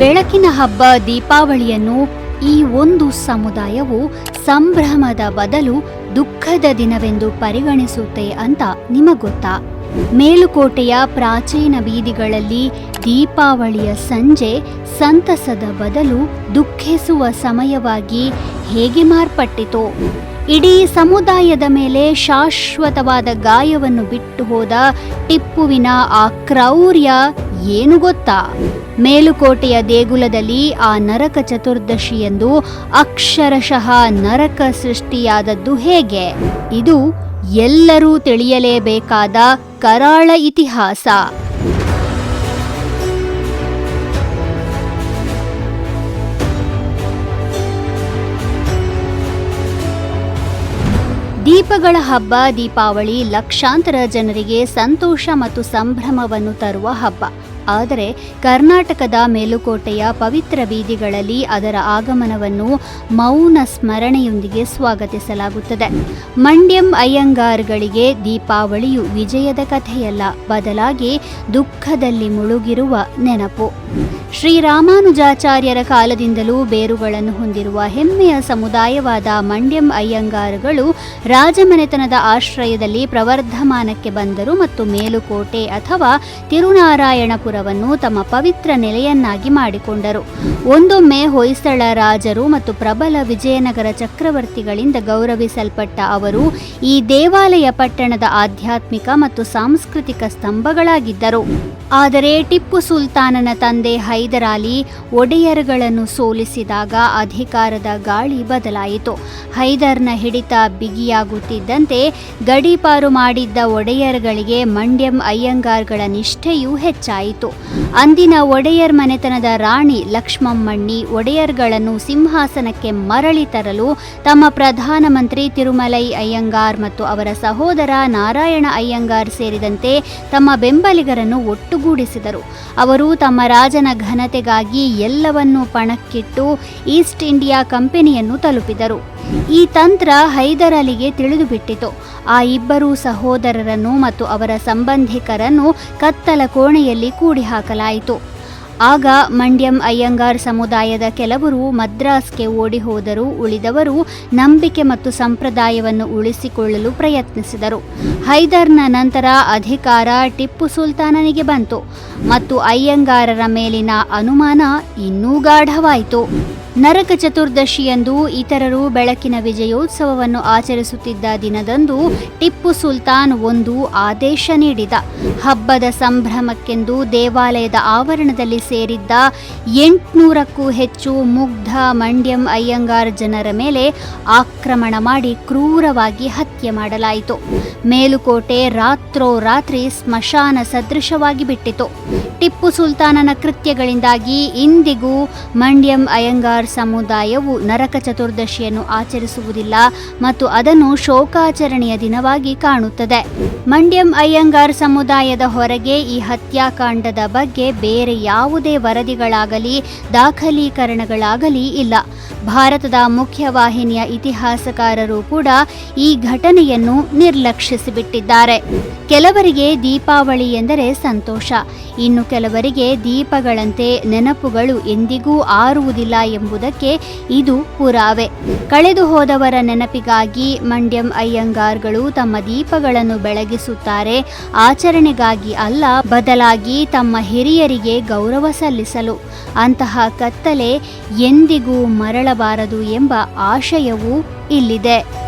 ಬೆಳಕಿನ ಹಬ್ಬ, ದೀಪಾವಳಿಯನ್ನು ಈ ಒಂದು ಸಮುದಾಯವು ಸಂಭ್ರಮದ ಬದಲು ದುಃಖದ ದಿನವೆಂದು ಪರಿಗಣಿಸುತ್ತೆ ಅಂತ ನಿಮಗೊತ್ತಾ. ಮೇಲುಕೋಟೆಯ ಪ್ರಾಚೀನ ಬೀದಿಗಳಲ್ಲಿ ದೀಪಾವಳಿಯ ಸಂಜೆ ಸಂತಸದ ಬದಲು ದುಃಖಿಸುವ ಸಮಯವಾಗಿ ಹೇಗೆ ಮಾರ್ಪಟ್ಟಿತು? ಇಡೀ ಸಮುದಾಯದ ಮೇಲೆ ಶಾಶ್ವತವಾದ ಗಾಯವನ್ನು ಬಿಟ್ಟು ಹೋದ ಟಿಪ್ಪುವಿನ ಆ ಕ್ರೌರ್ಯ ಏನು ಗೊತ್ತಾ? ಮೇಲುಕೋಟೆಯ ದೇಗುಲದಲ್ಲಿ ಆ ನರಕ ಚತುರ್ದಶಿಯಂದು ಅಕ್ಷರಶಃ ನರಕ ಸೃಷ್ಟಿಯಾದದ್ದು ಹೇಗೆ? ಇದು ಎಲ್ಲರೂ ತಿಳಿಯಲೇಬೇಕಾದ ಕರಾಳ ಇತಿಹಾಸ. ದೀಪಗಳ ಹಬ್ಬ ದೀಪಾವಳಿ ಲಕ್ಷಾಂತರ ಜನರಿಗೆ ಸಂತೋಷ ಮತ್ತು ಸಂಭ್ರಮವನ್ನು ತರುವ ಹಬ್ಬ. ಆದರೆ ಕರ್ನಾಟಕದ ಮೇಲುಕೋಟೆಯ ಪವಿತ್ರ ಬೀದಿಗಳಲ್ಲಿ ಅದರ ಆಗಮನವನ್ನು ಮೌನ ಸ್ಮರಣೆಯೊಂದಿಗೆ ಸ್ವಾಗತಿಸಲಾಗುತ್ತದೆ. ಮಂಡ್ಯಂ ಅಯ್ಯಂಗಾರ್ಗಳಿಗೆ ದೀಪಾವಳಿಯು ವಿಜಯದ ಕಥೆಯಲ್ಲ, ಬದಲಾಗಿ ದುಃಖದಲ್ಲಿ ಮುಳುಗಿರುವ ನೆನಪು. ಶ್ರೀರಾಮಾನುಜಾಚಾರ್ಯರ ಕಾಲದಿಂದಲೂ ಬೇರುಗಳನ್ನು ಹೊಂದಿರುವ ಹೆಮ್ಮೆಯ ಸಮುದಾಯವಾದ ಮಂಡ್ಯಂ ಅಯ್ಯಂಗಾರ್ಗಳು ರಾಜಮನೆತನದ ಆಶ್ರಯದಲ್ಲಿ ಪ್ರವರ್ಧಮಾನಕ್ಕೆ ಬಂದರು ಮತ್ತು ಮೇಲುಕೋಟೆ ಅಥವಾ ತಿರುನಾರಾಯಣಪುರವನ್ನು ತಮ್ಮ ಪವಿತ್ರ ನೆಲೆಯನ್ನಾಗಿ ಮಾಡಿಕೊಂಡರು. ಒಂದೊಮ್ಮೆ ಹೊಯ್ಸಳ ರಾಜರು ಮತ್ತು ಪ್ರಬಲ ವಿಜಯನಗರ ಚಕ್ರವರ್ತಿಗಳಿಂದ ಗೌರವಿಸಲ್ಪಟ್ಟ ಅವರು ಈ ದೇವಾಲಯ ಪಟ್ಟಣದ ಆಧ್ಯಾತ್ಮಿಕ ಮತ್ತು ಸಾಂಸ್ಕೃತಿಕ ಸ್ತಂಭಗಳಾಗಿದ್ದರು. ಆದರೆ ಟಿಪ್ಪು ಸುಲ್ತಾನನ ತಂದೆ ಹೈದರಾಲಿ ಒಡೆಯರ್ಗಳನ್ನು ಸೋಲಿಸಿದಾಗ ಅಧಿಕಾರದ ಗಾಳಿ ಬದಲಾಯಿತು. ಹೈದರ್ನ ಹಿಡಿತ ಬಿಗಿಯಾಗುತ್ತಿದ್ದಂತೆ ಗಡೀಪಾರು ಮಾಡಿದ್ದ ಒಡೆಯರ್ಗಳಿಗೆ ಮಂಡ್ಯಂ ಅಯ್ಯಂಗಾರ್ಗಳ ನಿಷ್ಠೆಯೂ ಹೆಚ್ಚಾಯಿತು. ಅಂದಿನ ಒಡೆಯರ್ ಮನೆತನದ ರಾಣಿ ಲಕ್ಷ್ಮಮ್ಮಣ್ಣಿ ಒಡೆಯರ್ಗಳನ್ನು ಸಿಂಹಾಸನಕ್ಕೆ ಮರಳಿ ತರಲು ತಮ್ಮ ಪ್ರಧಾನಮಂತ್ರಿ ತಿರುಮಲೈ ಅಯ್ಯಂಗಾರ್ ಮತ್ತು ಅವರ ಸಹೋದರ ನಾರಾಯಣ ಅಯ್ಯಂಗಾರ್ ಸೇರಿದಂತೆ ತಮ್ಮ ಬೆಂಬಲಿಗರನ್ನು ಒಟ್ಟುಗೂಡಿಸಿದರು. ಅವರು ತಮ್ಮ ರಾಜನ ಘನತೆಗಾಗಿ ಎಲ್ಲವನ್ನೂ ಪಣಕ್ಕಿಟ್ಟು ಈಸ್ಟ್ ಇಂಡಿಯಾ ಕಂಪನಿಯನ್ನು ತಲುಪಿದರು. ಈ ತಂತ್ರ ಹೈದರ್ ಅಲಿಗೆ ತಿಳಿದುಬಿಟ್ಟಿತು. ಆ ಇಬ್ಬರು ಸಹೋದರರನ್ನು ಮತ್ತು ಅವರ ಸಂಬಂಧಿಕರನ್ನು ಕತ್ತಲ ಕೋಣೆಯಲ್ಲಿ ಕೂಡಿ ಹಾಕಲಾಯಿತು ಆಗ ಮಂಡ್ಯಂ ಅಯ್ಯಂಗಾರ್ ಸಮುದಾಯದ ಕೆಲವರು ಮದ್ರಾಸ್ಗೆ ಓಡಿ ಹೋದರು ಉಳಿದವರು ನಂಬಿಕೆ ಮತ್ತು ಸಂಪ್ರದಾಯವನ್ನು ಉಳಿಸಿಕೊಳ್ಳಲು ಪ್ರಯತ್ನಿಸಿದರು. ಹೈದರ್ನ ನಂತರ ಅಧಿಕಾರ ಟಿಪ್ಪು ಸುಲ್ತಾನನಿಗೆ ಬಂತು. ಮತ್ತು ಅಯ್ಯಂಗಾರರ ಮೇಲಿನ ಅನುಮಾನ ಇನ್ನೂ ಗಾಢವಾಯಿತು. ನರಕ ಚತುರ್ದಶಿಯಂದು ಇತರರು ಬೆಳಕಿನ ವಿಜಯೋತ್ಸವವನ್ನು ಆಚರಿಸುತ್ತಿದ್ದ ದಿನದಂದು ಟಿಪ್ಪು ಸುಲ್ತಾನ್ ಒಂದು ಆದೇಶ ನೀಡಿದ. ಹಬ್ಬದ ಸಂಭ್ರಮಕ್ಕೆಂದು ದೇವಾಲಯದ ಆವರಣದಲ್ಲಿ ಸೇರಿದ್ದ ಎಂಟುನೂರಕ್ಕೂ ಹೆಚ್ಚು ಮುಗ್ಧ ಮಂಡ್ಯಂ ಅಯ್ಯಂಗಾರ್ ಜನರ ಮೇಲೆ ಆಕ್ರಮಣ ಮಾಡಿ ಕ್ರೂರವಾಗಿ ಹತ್ಯೆ ಮಾಡಲಾಯಿತು. ಮೇಲುಕೋಟೆ ರಾತ್ರೋರಾತ್ರಿ ಸ್ಮಶಾನ ಸದೃಶವಾಗಿ ಬಿಟ್ಟಿತು. ಟಿಪ್ಪು ಸುಲ್ತಾನನ ಕೃತ್ಯಗಳಿಂದಾಗಿ ಇಂದಿಗೂ ಮಂಡ್ಯಂ ಅಯ್ಯಂಗಾರ್ ಸಮುದಾಯವು ನರಕ ಚತುರ್ದಶಿಯನ್ನು ಆಚರಿಸುವುದಿಲ್ಲ ಮತ್ತು ಅದನ್ನು ಶೋಕಾಚರಣೆಯ ದಿನವಾಗಿ ಕಾಣುತ್ತದೆ. ಮಂಡ್ಯಂ ಅಯ್ಯಂಗಾರ್ ಸಮುದಾಯದ ಹೊರಗೆ ಈ ಹತ್ಯಾಕಾಂಡದ ಬಗ್ಗೆ ಬೇರೆ ಯಾವುದೇ ವರದಿಗಳಾಗಲಿ, ದಾಖಲೀಕರಣಗಳಾಗಲಿ ಇಲ್ಲ. ಭಾರತದ ಮುಖ್ಯವಾಹಿನಿಯ ಇತಿಹಾಸಕಾರರು ಕೂಡ ಈ ಘಟನೆಯನ್ನು ನಿರ್ಲಕ್ಷಿಸಿಬಿಟ್ಟಿದ್ದಾರೆ. ಕೆಲವರಿಗೆ ದೀಪಾವಳಿ ಎಂದರೆ ಸಂತೋಷ. ಇನ್ನು ಕೆಲವರಿಗೆ ದೀಪಗಳಂತೆ ನೆನಪುಗಳು ಎಂದಿಗೂ ಆರುವುದಿಲ್ಲ ಎಂಬುದಕ್ಕೆ ಇದು ಪುರಾವೆ. ಕಳೆದು ಹೋದವರ ನೆನಪಿಗಾಗಿ ಮಂಡ್ಯಂ ಅಯ್ಯಂಗಾರ್ಗಳು ತಮ್ಮ ದೀಪಗಳನ್ನು ಬೆಳಗಿಸುತ್ತಾರೆ. ಆಚರಣೆಗಾಗಿ ಅಲ್ಲ, ಬದಲಾಗಿ ತಮ್ಮ ಹಿರಿಯರಿಗೆ ಗೌರವ ಸಲ್ಲಿಸಲು. ಅಂತಹ ಕತ್ತಲೆ ಎಂದಿಗೂ ಮರಳಬಾರದು ಎಂಬ ಆಶಯವೂ ಇಲ್ಲಿದೆ.